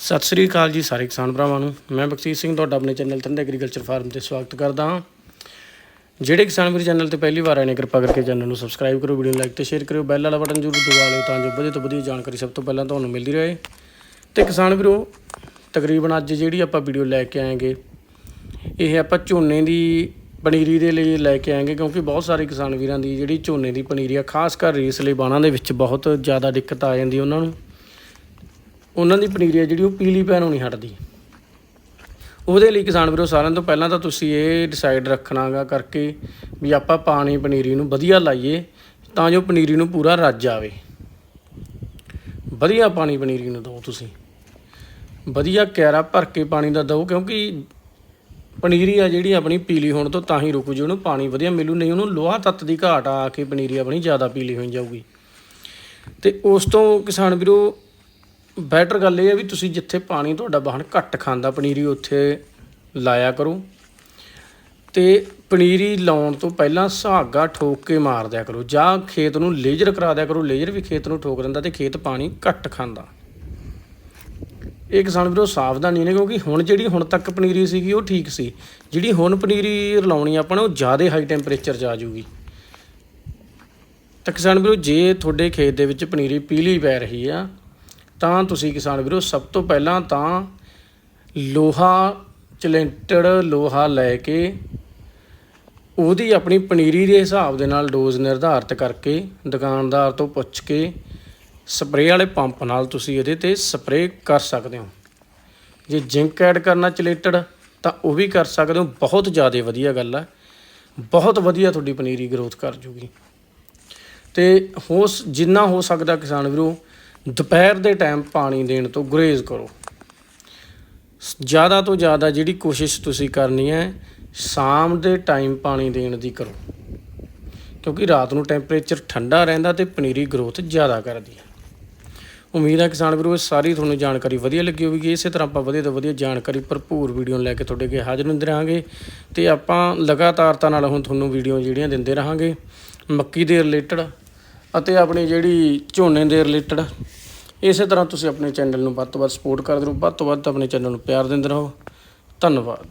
ਸਤਿ ਸ੍ਰੀ ਅਕਾਲ ਜੀ ਸਾਰੇ ਕਿਸਾਨ ਭਰਾਵਾਂ ਨੂੰ। ਮੈਂ ਬਖਸ਼ੀਸ਼ ਸਿੰਘ ਤੁਹਾਡਾ ਆਪਣੇ ਚੈਨਲ ਤੰਦੇ ਐਗਰੀਕਲਚਰ ਫਾਰਮ ਤੇ ਸਵਾਗਤ ਕਰਦਾ ਹਾਂ। ਜਿਹੜੇ ਕਿਸਾਨ ਵੀਰ ਚੈਨਲ ਤੇ ਪਹਿਲੀ ਵਾਰ ਆਏ ਨੇ, ਕਿਰਪਾ ਕਰਕੇ ਚੈਨਲ ਨੂੰ ਸਬਸਕ੍ਰਾਈਬ ਕਰੋ ਵੀਡੀਓ ਨੂੰ ਲਾਈਕ ਤੇ ਸ਼ੇਅਰ ਕਰਿਓ ਬੈਲ ਵਾਲਾ ਬਟਨ ਜ਼ਰੂਰ ਦਬਾ ਲਿਓ ਤਾਂ ਜੋ ਵਧੀਆ ਤੋਂ ਵਧੀਆ ਜਾਣਕਾਰੀ ਸਭ ਤੋਂ ਪਹਿਲਾਂ ਤੁਹਾਨੂੰ ਮਿਲਦੀ ਰਹੇ। ਤੇ ਕਿਸਾਨ ਵੀਰੋ, ਤਕਰੀਬਨ ਅੱਜ ਜਿਹੜੀ ਆਪਾਂ ਵੀਡੀਓ ਲੈ ਕੇ ਆਏਗੇ, ਇਹ ਆਪਾਂ ਝੋਨੇ ਦੀ ਪਨੀਰੀ ਦੇ ਲਈ ਲੈ ਕੇ ਆਏਗੇ ਕਿਉਂਕਿ ਬਹੁਤ ਸਾਰੇ ਕਿਸਾਨ ਵੀਰਾਂ ਦੀ ਜਿਹੜੀ ਝੋਨੇ ਦੀ ਪਨੀਰੀ ਆ, ਖਾਸ ਕਰ ਰੇਸ ਲਈ ਬਾਣਾ ਦੇ ਵਿੱਚ ਬਹੁਤ ਜ਼ਿਆਦਾ ਦਿੱਕਤ ਆ ਜਾਂਦੀ ਉਹਨਾਂ ਨੂੰ। ਉਹਨਾਂ ਦੀ ਪਨੀਰੀ ਹੈ ਜਿਹੜੀ ਉਹ ਪੀਲੀ ਪੈਣੋਂ ਨਹੀਂ ਹਟਦੀ ਉਹਦੇ ਲਈ ਕਿਸਾਨ ਵੀਰੋ ਸਾਰਿਆਂ ਤੋਂ ਪਹਿਲਾਂ ਤਾਂ ਤੁਸੀਂ ਇਹ ਡਿਸਾਈਡ ਰੱਖਣਾਗਾ ਕਰਕੇ ਵੀ ਆਪਾਂ ਪਾਣੀ ਪਨੀਰੀ ਨੂੰ ਵਧੀਆ ਲਾਈਏ ਤਾਂ ਜੋ ਪਨੀਰੀ ਨੂੰ ਪੂਰਾ ਰੱਜ ਆਵੇ। ਵਧੀਆ ਪਾਣੀ ਪਨੀਰੀ ਨੂੰ ਦਿਓ ਤੁਸੀਂ। ਵਧੀਆ ਕਿਆਰਾ ਭਰ ਕੇ ਪਾਣੀ ਦਾ ਦਿਓ ਕਿਉਂਕਿ ਪਨੀਰੀ ਆ ਜਿਹੜੀ ਆਪਣੀ ਪੀਲੀ ਹੋਣ ਤੋਂ ਤਾਂ ਹੀ ਰੁਕੂ ਜੇ, ਉਹਨੂੰ ਪਾਣੀ ਵਧੀਆ ਮਿਲੂ, ਨਹੀਂ ਉਹਨੂੰ ਲੋਹਾ ਤੱਤ ਦੀ ਘਾਟ ਆ ਕੇ ਪਨੀਰੀ ਆਪਣੀ ਜ਼ਿਆਦਾ ਪੀਲੀ ਹੋਈ ਜਾਊਗੀ। ਤੇ ਉਸ ਤੋਂ ਕਿਸਾਨ ਵੀਰੋ ਬੈਟਰ ਗੱਲ ਇਹ ਹੈ ਵੀ ਤੁਸੀਂ ਜਿੱਥੇ ਪਾਣੀ ਤੁਹਾਡਾ ਵਾਹਨ ਘੱਟ ਖਾਂਦਾ, ਪਨੀਰੀ ਉੱਥੇ ਲਾਇਆ ਕਰੋ। ਤੇ ਪਨੀਰੀ ਲਾਉਣ ਤੋਂ ਪਹਿਲਾਂ ਸੁਹਾਗਾ ਠੋਕ ਕੇ ਮਾਰ ਦਿਆ ਕਰੋ, ਜਾਂ ਖੇਤ ਨੂੰ ਲੇਜ਼ਰ ਕਰਾ ਦਿਆ ਕਰੋ। ਲੇਜ਼ਰ ਵੀ ਖੇਤ ਨੂੰ ਠੋਕ ਦਿੰਦਾ ਤੇ ਖੇਤ ਪਾਣੀ ਘੱਟ ਖਾਂਦਾ। ਇਹ ਕਿਸਾਨ ਵੀਰੋ ਸਾਵਧਾਨੀ ਨੇ, ਕਿਉਂਕਿ ਹੁਣ ਜਿਹੜੀ ਹੁਣ ਤੱਕ ਪਨੀਰੀ ਸੀਗੀ, ਉਹ ਠੀਕ ਸੀ। ਜਿਹੜੀ ਹੁਣ ਪਨੀਰੀ ਰਲਾਉਣੀ ਆਪਾਂ ਨੇ ਉਹ ਜ਼ਿਆਦਾ ਹਾਈ ਟੈਂਪਰੇਚਰ 'ਚ ਆ ਜਾਊਗੀ। ਤਾਂ ਕਿਸਾਨ ਵੀਰੋ, ਜੇ ਤੁਹਾਡੇ ਖੇਤ ਦੇ ਵਿੱਚ ਪਨੀਰੀ ਪੀਲੀ ਪੈ ਰਹੀ ਆ ਤਾਂ ਤੁਸੀਂ ਕਿਸਾਨ ਵੀਰੋ, ਸਭ ਤੋਂ ਪਹਿਲਾਂ ਤਾਂ ਲੋਹਾ ਚਲੈਂਟਡ ਲੋਹਾ ਲੈ ਕੇ ਉਹਦੀ ਆਪਣੀ ਪਨੀਰੀ ਦੇ ਹਿਸਾਬ ਦੇ ਨਾਲ ਡੋਜ਼ ਨਿਰਧਾਰਤ ਕਰਕੇ ਦੁਕਾਨਦਾਰ ਤੋਂ ਪੁੱਛ ਕੇ ਸਪਰੇਅ ਵਾਲੇ ਪੰਪ ਨਾਲ ਤੁਸੀਂ ਇਹਦੇ ਤੇ ਸਪਰੇਅ ਕਰ ਸਕਦੇ ਹੋ। ਜੇ ਜ਼ਿੰਕ ਐਡ ਕਰਨਾ ਚਲੇਟਡ, ਤਾਂ ਉਹ ਵੀ ਕਰ ਸਕਦੇ ਹੋ। ਬਹੁਤ ਜ਼ਿਆਦਾ ਵਧੀਆ ਗੱਲ ਆ। ਬਹੁਤ ਵਧੀਆ ਤੁਹਾਡੀ ਪਨੀਰੀ ਗਰੋਥ ਕਰ ਜੂਗੀ। ਤੇ ਹੋ ਜਿੰਨਾ ਹੋ ਸਕਦਾ ਕਿਸਾਨ ਵੀਰੋ ਦੁਪਹਿਰ ਦੇ ਟਾਈਮ ਪਾਣੀ ਦੇਣ ਤੋਂ ਗੁਰੇਜ਼ ਕਰੋ। ਸ- ਜ਼ਿਆਦਾ ਤੋਂ ਜ਼ਿਆਦਾ ਜਿਹੜੀ ਕੋਸ਼ਿਸ਼ ਤੁਸੀਂ ਕਰਨੀ ਹੈ, ਸ਼ਾਮ ਦੇ ਟਾਈਮ ਪਾਣੀ ਦੇਣ ਦੀ ਕਰੋ। ਕਿਉਂਕਿ ਰਾਤ ਨੂੰ ਟੈਂਪਰੇਚਰ ਠੰਡਾ ਰਹਿੰਦਾ ਤੇ ਪਨੀਰੀ ਗਰੋਥ ਜ਼ਿਆਦਾ ਕਰਦੀ ਹੈ। ਉਮੀਦ ਹੈ ਕਿਸਾਨ ਵੀਰੋ, ਇਹ ਸਾਰੀ ਤੁਹਾਨੂੰ ਜਾਣਕਾਰੀ ਵਧੀਆ ਲੱਗੀ ਹੋਵੇਗੀ। ਇਸੇ ਤਰ੍ਹਾਂ ਆਪਾਂ ਵਧੀਆ ਤੋਂ ਵਧੀਆ ਜਾਣਕਾਰੀ, ਭਰਪੂਰ ਵੀਡੀਓ ਲੈ ਕੇ ਤੁਹਾਡੇ ਅੱਗੇ ਹਾਜ਼ਰ ਹੁੰਦੇ ਰਹਾਂਗੇ। ਤੇ ਆਪਾਂ ਲਗਾਤਾਰਤਾ ਨਾਲ ਹੁਣ ਤੁਹਾਨੂੰ ਵੀਡੀਓ ਜਿਹੜੀਆਂ ਦਿੰਦੇ ਰਹਾਂਗੇ। ਮੱਕੀ ਦੇ ਰਿਲੇਟਡ ਅਤੇ ਆਪਣੀ ਜਿਹੜੀ ਝੋਨੇ ਦੇ ਰਿਲੇਟਡ ਇਸੇ ਤਰ੍ਹਾਂ ਤੁਸੀਂ ਆਪਣੇ ਚੈਨਲ ਨੂੰ ਵੱਧ ਤੋਂ ਵੱਧ ਸਪੋਰਟ ਕਰਦੇ ਰਹੋ ਵੱਧ ਤੋਂ ਵੱਧ ਆਪਣੇ ਚੈਨਲ ਨੂੰ ਪਿਆਰ ਦਿੰਦੇ ਰਹੋ। ਧੰਨਵਾਦ।